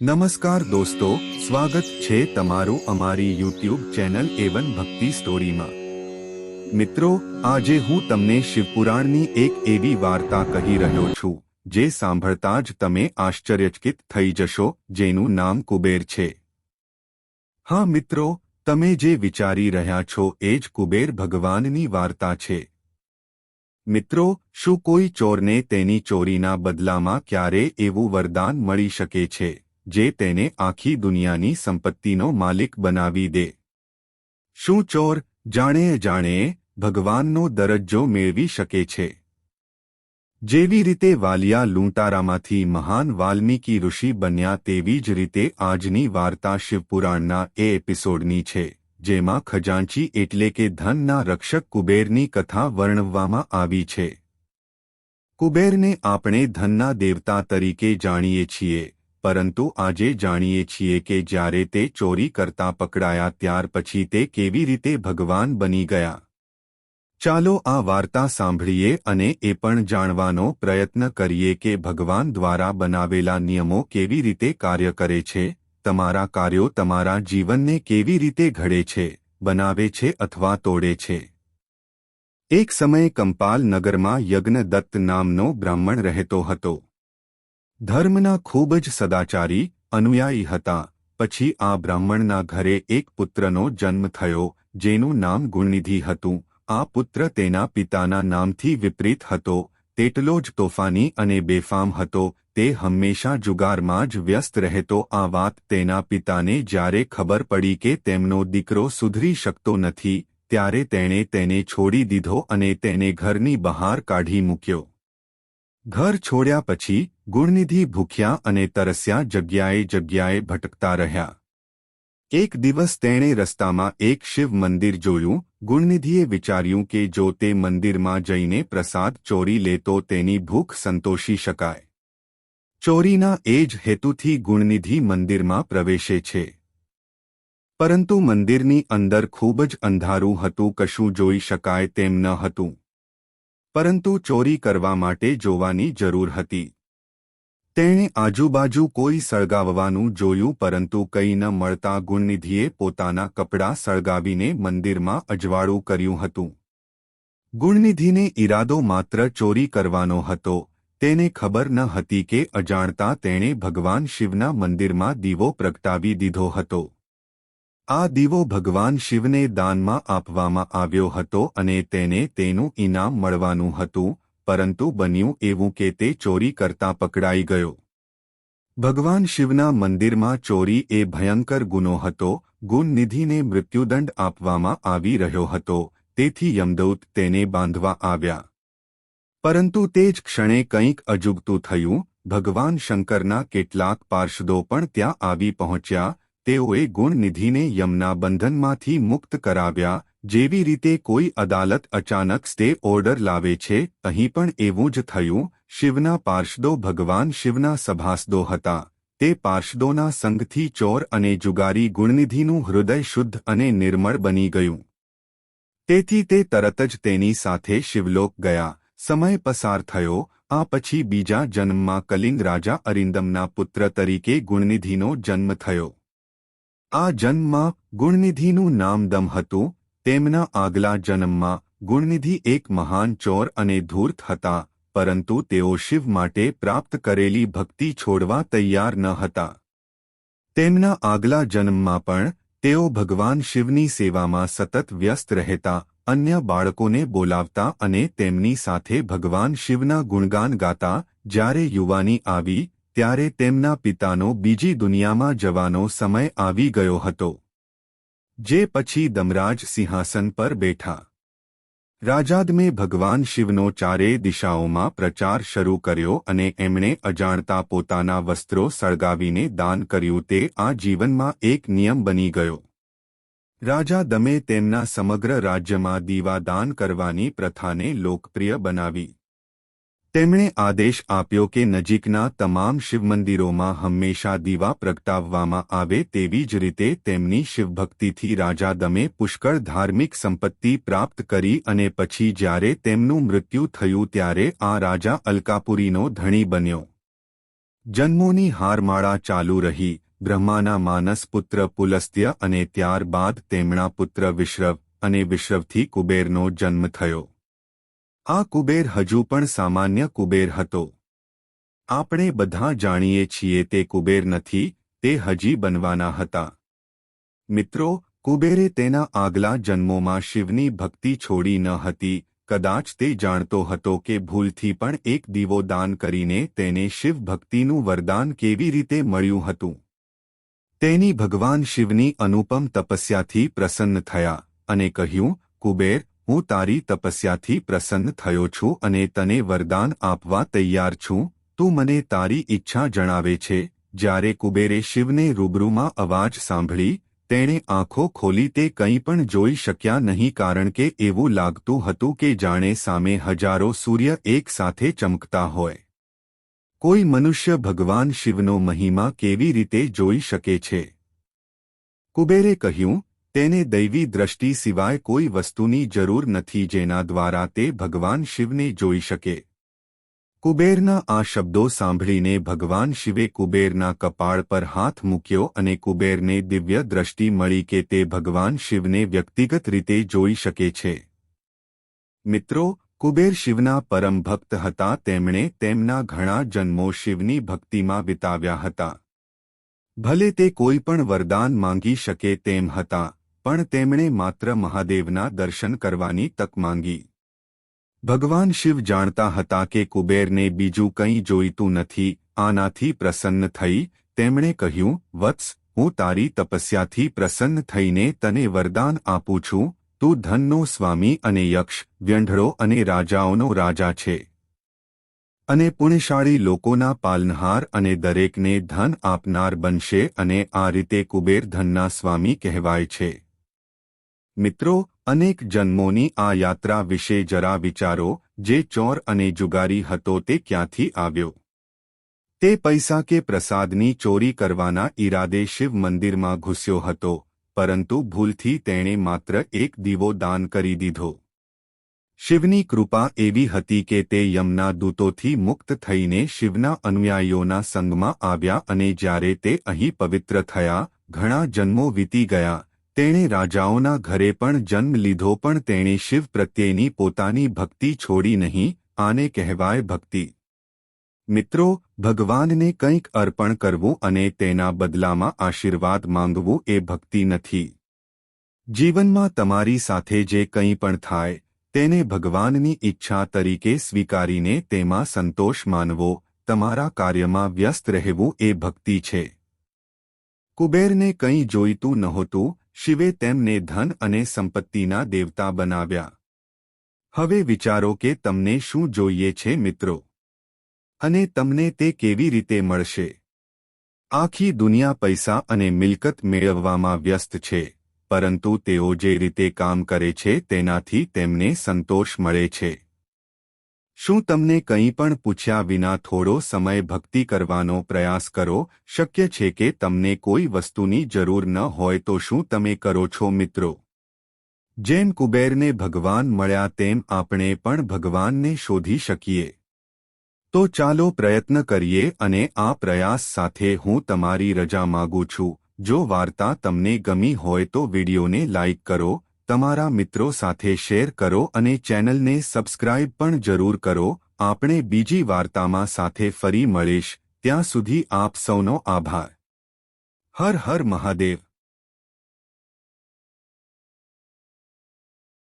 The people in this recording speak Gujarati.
નમસ્કાર દોસ્તો, સ્વાગત છે તમારું અમારી યુટ્યુબ ચેનલ એવન ભક્તિ સ્ટોરીમાં. મિત્રો, આજે હું તમને શિવપુરાણની એક એવી વાર્તા કહી રહ્યો છું, જે સાંભળતા જ તમે આશ્ચર્યચકિત થઈ જશો, જેનું નામ કુબેર છે. હા મિત્રો, તમે જે વિચારી રહ્યા છો એ જ કુબેર ભગવાનની વાર્તા છે. મિત્રો, શું કોઈ ચોરને તેની ચોરીના બદલામાં ક્યારે એવું વરદાન મળી શકે છે? જે તેને આખી દુનિયાની સંપત્તિનો માલિક બનાવી દે. શું ચોર જાણે જાણે ભગવાનનો દરજ્જો મેળવી શકે છે? જેવી રીતે વાલિયા લૂંટારામાંથી મહાન વાલ્મીકી ઋષિ બન્યા તેવી જ રીતે આજની વાર્તા શિવપુરાણના એ એપિસોડની છે, જેમાં ખજાંચી એટલે કે ધનના રક્ષક કુબેરની કથા વર્ણવવામાં આવી છે. કુબેરને આપણે ધનના દેવતા તરીકે જાણીએ છીએ પરંતુ આજે જાણીએ છીએ કે જ્યારે તે ચોરી કરતા પકડાયા ત્યાર પછી તે કેવી રીતે ભગવાન બની ગયા. ચાલો આ વાર્તા સાંભળીએ અને એ પણ જાણવાનો પ્રયત્ન કરીએ કે ભગવાન દ્વારા બનાવેલા નિયમો કેવી રીતે કાર્ય કરે છે, તમારા કાર્યો તમારા જીવનને કેવી રીતે ઘડે છે, બનાવે છે અથવા તોડે છે. એક સમયે કંપાલ નગરમાં યજ્ઞદત્ત નામનો બ્રાહ્મણ રહેતો હતો. ધર્મના ખૂબ જ સદાચારી અનુયાયી હતા. પછી આ બ્રાહ્મણના ઘરે એક પુત્રનો જન્મ થયો, જેનું નામ ગુણનિધિ હતું. આ પુત્ર તેના પિતાના નામથી વિપરીત હતો. તેટલો જ તોફાની અને બેફામ હતો. તે હંમેશા જુગારમાં જ વ્યસ્ત રહેતો. આ વાત તેના પિતાને જ્યારે ખબર પડી કે તેમનો દીકરો સુધરી શકતો નથી, ત્યારે તેણે તેને છોડી દીધો અને તેને ઘરની બહાર કાઢી મૂક્યો. ઘર છોડ્યા પછી ગુણનિધિ ભૂખ્યા અને તરસ્યા જગ્યાએ જગ્યાએ ભટકતા રહ્યા. એક દિવસ તેણે રસ્તામાં એક શિવ મંદિર જોયું, ગુણનિધિએ વિચાર્યું કે જો તે મંદિરમાં જઈને પ્રસાદ ચોરી લે તો તેની ભૂખ સંતોષી શકાય. ચોરીના એ જ હેતુથી ગુણનિધિ મંદિરમાં પ્રવેશે છે. પરંતુ મંદિરની અંદર ખૂબ જ અંધારું હતું, કશું જોઈ શકાય તેમ ન હતું. પરંતુ ચોરી કરવા માટે જોવાની જરૂર હતી. તેણે આજુબાજુ કોઈ સળગાવવાનું જોયું પરંતુ કંઈ ન મળતા ગુણનિધિએ પોતાના કપડાં સળગાવીને મંદિરમાં અજવાળું કર્યું હતું. ગુણનિધિને ઈરાદો માત્ર ચોરી કરવાનો હતો, તેને ખબર ન હતી કે અજાણતા તેણે ભગવાન શિવના મંદિરમાં દીવો પ્રગટાવી દીધો હતો. આ દીવો ભગવાન શિવને દાનમાં આપવામાં આવ્યો હતો અને તેને તેનું ઇનામ મળવાનું હતું, પરંતુ બન્યું એવું કે તે ચોરી કરતા પકડાઈ ગયો. ભગવાન શિવના મંદિરમાં ચોરી એ ભયંકર ગુનો હતો ગુણનિધિને મૃત્યુદંડ આપવામાં આવી રહ્યો હતો, તેથી યમદૌત તેને બાંધવા આવ્યા. પરંતુ તે જ ક્ષણે કંઈક અજુગતું થયું, ભગવાન શંકરના કેટલાક પાર્ષદો પણ ત્યાં આવી પહોંચ્યા તેઓએ ગુણનિધિને યમના બંધનમાંથી મુક્ત કરાવ્યા, જેવી રીતે કોઈ અદાલત અચાનક સ્ટે ઓર્ડર લાવે છે, અહીં પણ એવું જ થયું, શિવના પાર્ષદો ભગવાન શિવના સભાસદો હતા. તે પાર્ષદોના સંઘથી ચોર અને જુગારી ગુણનિધિનું હૃદય શુદ્ધ અને નિર્મળ બની ગયું. તેથી તે તરત જ તેની સાથે શિવલોક ગયા. સમય પસાર થયો, આ પછી બીજા જન્મમાં કલિંગ રાજા અરિંદમના પુત્ર તરીકે ગુણનિધિનો જન્મ થયો. આ જન્મમાં ગુણનિધિનું નામ દમ હતું, તેમના આગલા જન્મમાં ગુણનિધિ એક મહાન ચોર અને ધૂર્ત હતા, પરંતુ તેઓ શિવ માટે પ્રાપ્ત કરેલી ભક્તિ છોડવા તૈયાર ન હતા. તેમના આગલા જન્મમાં પણ તેઓ ભગવાન શિવની સેવામાં સતત વ્યસ્ત રહેતા, અન્ય બાળકોને બોલાવતા અને તેમની સાથે ભગવાન શિવના ગુણગાન ગાતા, જ્યારે યુવાની આવી ત્યારે તેમના પિતાનો બીજી દુનિયામાં જવાનો સમય આવી ગયો હતો. જે પછી દમરાજ સિંહાસન પર બેઠા. રાજાદમે ભગવાન શિવનો ચારે દિશાઓમાં પ્રચાર શરૂ કર્યો અને એમણે અજાણતા પોતાના વસ્ત્રો સળગાવીને દાન કર્યું તે આ જીવનમાં એક નિયમ બની ગયો. રાજા દમે તેમના સમગ્ર રાજ્યમાં દીવાદાન કરવાની પ્રથાને લોકપ્રિય બનાવી. તેમણે આદેશ આપ્યો કે નજીકના તમામ શિવમંદિરોમાં હંમેશા દીવા પ્રગટાવવામાં આવે તેવી જ રીતે તેમની શિવભક્તિથી રાજા દમે પુષ્કળ ધાર્મિક સંપત્તિ પ્રાપ્ત કરી અને પછી જ્યારે તેમનું મૃત્યુ થયું ત્યારે આ રાજા અલકાપુરીનો ધણી બન્યો. જન્મોની હારમાળા ચાલુ રહી. બ્રહ્માના માનસ પુત્ર પુલસ્ત્ય અને ત્યારબાદ તેમના પુત્ર વિશ્રવ અને વિશ્રવથી કુબેરનો જન્મ થયો. આ કુબેર હજુ પણ સામાન્ય કુબેર હતો. આપણે બધા જાણીએ છીએ તે કુબેર નથી, તે હજી બનવાના હતા. મિત્રો, કુબેરે તેના આગલા જન્મોમાં શિવની ભક્તિ છોડી ન હતી, કદાચ તે જાણતો હતો કે ભૂલથી પણ એક દીવો દાન કરીને તેને શિવ ભક્તિનું વરદાન કેવી રીતે મળ્યું હતું. તેની ભગવાન શિવની અનુપમ તપસ્યાથી પ્રસન્ન થયા અને કહ્યું, કુબેર હું તારી તપસ્યાથી પ્રસન્ન થયો છું અને તને વરદાન આપવા તૈયાર છું. તું મને તારી ઈચ્છા જણાવે છે. જ્યારે કુબેરે શિવને રૂબરૂમાં અવાજ સાંભળી, તેણે આંખો ખોલી તે કંઈ પણ જોઈ શક્યા નહીં કારણ કે એવું લાગતું હતું કે જાણે સામે હજારો સૂર્ય એક સાથે ચમકતા હોય. કોઈ મનુષ્ય ભગવાન શિવનો મહિમા કેવી રીતે જોઈ શકે છે? કુબેરે કહ્યું તેને દૈવી દ્રષ્ટિ સિવાય કોઈ વસ્તુની જરૂર નથી જેના દ્વારા તે ભગવાન શિવને જોઈ શકે. કુબેરના આ શબ્દો સાંભળીને ભગવાન શિવે કુબેરના કપાળ પર હાથ મૂક્યો અને કુબેરને દિવ્ય દ્રષ્ટિ મળી કે તે ભગવાન શિવને વ્યક્તિગત રીતે જોઈ શકે છે. મિત્રો, કુબેર શિવના પરમ ભક્ત હતા તેમણે તેમના ઘણા જન્મો શિવની ભક્તિમાં વિતાવ્યા હતા. ભલે તે કોઈ પણ વરદાન માંગી શકે તેમ હતા પણ તેમણે માત્ર મહાદેવના દર્શન કરવાની તક માંગી. ભગવાન શિવ જાણતા હતા કે કુબેરને બીજું કંઈ જોઈતું નથી, આનાથી પ્રસન્ન થઈ, તેમણે કહ્યું, વત્સ, હું તારી તપસ્યાથી પ્રસન્ન થઈને તને વરદાન આપું છું, તું ધનનો સ્વામી અને યક્ષ, વ્યંઢળો અને રાજાઓનો રાજા છે. અને પુણ્યશાળી લોકોના પાલનહાર અને દરેકને ધન આપનાર બનશે અને આ રીતે કુબેર ધનના સ્વામી કહેવાય છે. મિત્રો, અનેક જન્મોની આ યાત્રા વિશે જરા વિચારો, જે ચોર અને જુગારી હતો તે ક્યાંથી આવ્યો? તે પૈસા કે પ્રસાદની ચોરી કરવાના ઈરાદે શિવ મંદિરમાં ઘૂસ્યો હતો, પરંતુ ભૂલથી તેણે માત્ર એક દીવો દાન કરી દીધો. શિવની કૃપા એવી હતી કે તે યમના દૂતોથી મુક્ત થઈને શિવના અનુયાયીઓના સંગમાં આવ્યા અને જ્યારે તે અહીં પવિત્ર થયા, ઘણા જન્મો વીતી ગયા તેણે રાજાઓના ઘરે પણ જન્મ લીધો પણ તેણે શિવ પ્રત્યેની પોતાની ભક્તિ છોડી નહીં, આને કહેવાય ભક્તિ. મિત્રો, ભગવાનને કંઈક અર્પણ કરવું અને તેના બદલામાં આશીર્વાદ માંગવું એ ભક્તિ નથી. જીવનમાં તમારી સાથે જે કંઈ પણ થાય, તેને ભગવાનની ઈચ્છા તરીકે સ્વીકારીને તેમાં સંતોષ માનવો, તમારા કાર્યમાં વ્યસ્ત રહેવું એ ભક્તિ છે. કુબેરને કંઈ જોઈતું નહોતું શિવે તેમને ધન અને સંપત્તિના દેવતા બનાવ્યા. હવે વિચારો કે તમને શું જોઈએ છે મિત્રો? અને તમને તે કેવી રીતે મળશે? આખી દુનિયા પૈસા અને મિલકત મેળવવામાં વ્યસ્ત છે, પરંતુ તેઓ જે રીતે કામ કરે છે તેનાથી તેમને સંતોષ મળે છે. શું તમને કંઈ પણ પૂછ્યા વિના થોડો સમય ભક્તિ કરવાનો પ્રયાસ કરો? શક્ય છે કે તમને કોઈ વસ્તુની જરૂર ન હોય તો શું તમે કરો છો મિત્રો? જેમ કુબેરને ભગવાન મળ્યા તેમ આપણે પણ ભગવાનને શોધી શકીએ. તો ચાલો પ્રયત્ન કરીએ અને આ પ્રયાસ સાથે હું તમારી રજા માગું છું. જો વાર્તા તમને ગમી હોય તો વિડીયોને લાઇક કરો તમારા મિત્રો સાથે શેર કરો અને ચેનલને સબસ્ક્રાઇબ પણ જરૂર કરો. આપણે બીજી વાર્તામાં સાથે ફરી મળીશ. ત્યાં સુધી આપ સૌનો આભાર. હર હર મહાદેવ.